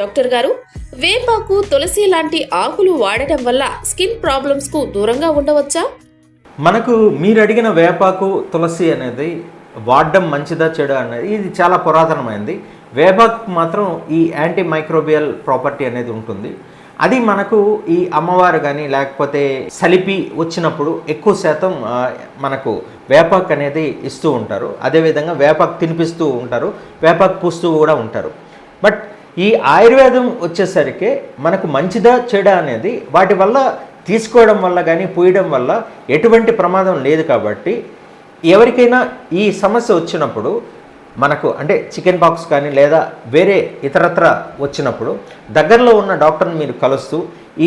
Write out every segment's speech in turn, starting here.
Doctor గారు. వేపాకు తులసి లాంటి ఆకులు వాడటం వల్ల స్కిన్ ప్రాబ్లమ్స్కు దూరంగా ఉండవచ్చా? మనకు మీరు అడిగిన వేపాకు తులసి అనేది వాడడం మంచిదా చెడు అనేది ఇది చాలా పురాతనమైనది వేపాకు మాత్రం ఈ యాంటీ మైక్రోబియల్ ప్రాపర్టీ అనేది ఉంటుంది. అది మనకు ఈ అమ్మవారు కానీ లేకపోతే సలిపి వచ్చినప్పుడు ఎక్కువ శాతం మనకు వేపాకు అనేది ఇస్తూ ఉంటారు. అదేవిధంగా వేపాకు తినిపిస్తూ ఉంటారు. వేపాకు పూస్తూ కూడా ఉంటారు. బట్ ఈ ఆయుర్వేదం వచ్చేసరికి మనకు మంచిదా చెడా అనేది వాటి వల్ల తీసుకోవడం వల్ల కానీ పూయడం వల్ల ఎటువంటి ప్రమాదం లేదు కాబట్టి ఎవరికైనా ఈ సమస్య వచ్చినప్పుడు మనకు అంటే చికెన్ బాక్స్ కానీ లేదా వేరే ఇతరత్ర వచ్చినప్పుడు దగ్గరలో ఉన్న డాక్టర్ని మీరు కలుస్తూ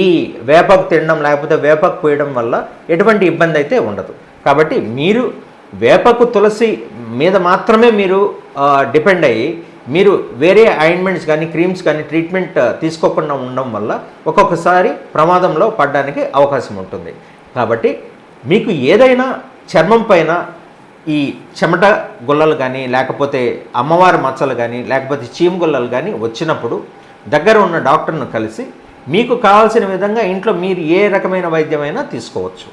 ఈ వేపకు తినడం లేకపోతే వేపాకు పోయడం వల్ల ఎటువంటి ఇబ్బంది అయితే ఉండదు. కాబట్టి మీరు వేపకు తులసి మీద మాత్రమే మీరు డిపెండ్ అయ్యి మీరు వేరే ఆయింట్మెంట్స్ కానీ క్రీమ్స్ కానీ ట్రీట్మెంట్ తీసుకోకుండా ఉండడం వల్ల ఒక్కొక్కసారి ప్రమాదంలో పడడానికి అవకాశం ఉంటుంది. కాబట్టి మీకు ఏదైనా చర్మం పైన ఈ చెమట గుల్లలు కానీ లేకపోతే అమ్మవారి మచ్చలు కానీ లేకపోతే చీము గుల్లలు కానీ వచ్చినప్పుడు దగ్గర ఉన్న డాక్టర్ను కలిసి మీకు కావాల్సిన విధంగా ఇంట్లో మీరు ఏ రకమైన వైద్యమైనా తీసుకోవచ్చు.